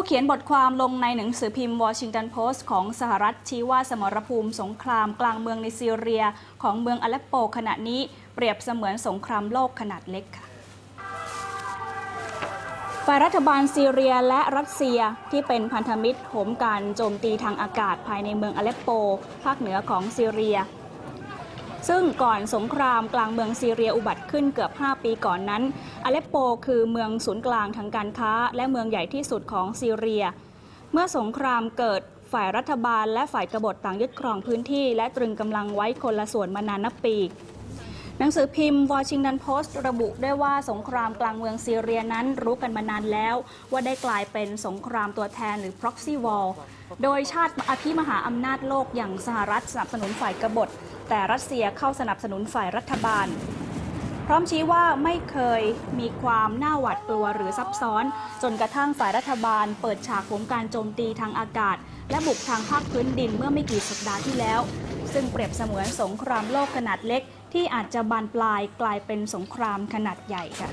ผู้เขียนบทความลงในหนังสือพิมพ์ Washington Post ของสหรัฐชี้ว่าสมรภูมิสงครามกลางเมืองในซีเรีย ของเมืองอเลปโปขณะนี้เปรียบเสมือนสงครามโลกขนาดเล็กค่ะฝ่ายรัฐบาลซีเรียและรัสเซียที่เป็นพันธมิตรโหมการโจมตีทางอากาศภายในเมืองอเลปโป ภาคเหนือของซีเรีย ซึ่งก่อนสงครามกลางเมืองซีเรียอุบัติขึ้นเกือบ 5 ปีก่อนนั้น อเลปโปคือเมืองศูนย์กลางทางการค้า และเมืองใหญ่ที่สุดของซีเรีย เมื่อสงครามเกิดฝ่ายรัฐบาลและฝ่ายกบฏต่างยึดครองพื้นที่ และตรึงกำลังไว้คนละส่วนมานานนับปี หนังสือพิมพ์ Washington Post ระบุได้ว่าสงครามกลางเมืองซีเรียนั้นรู้กันมานานแล้ว ว่าได้กลายเป็นสงครามตัวแทนหรือ proxy war โดยชาติอภิมหาอำนาจโลกอย่างสหรัฐสนับสนุนฝ่ายกบฏ แต่รัสเซียเข้าสนับสนุนฝ่ายรัฐบาล พร้อมชี้ว่าไม่เคยมีความน่าหวาดกลัวหรือซับซ้อน จนกระทั่งฝ่ายรัฐบาล เปิดฉากโหมการโจมตีทางอากาศ และบุกทางภาคพื้นดินเมื่อไม่กี่สัปดาห์ที่แล้ว ซึ่งเปรียบเสมือนสงครามโลกขนาดเล็ก ที่อาจจะบานปลายกลายเป็นสงครามขนาดใหญ่ค่ะ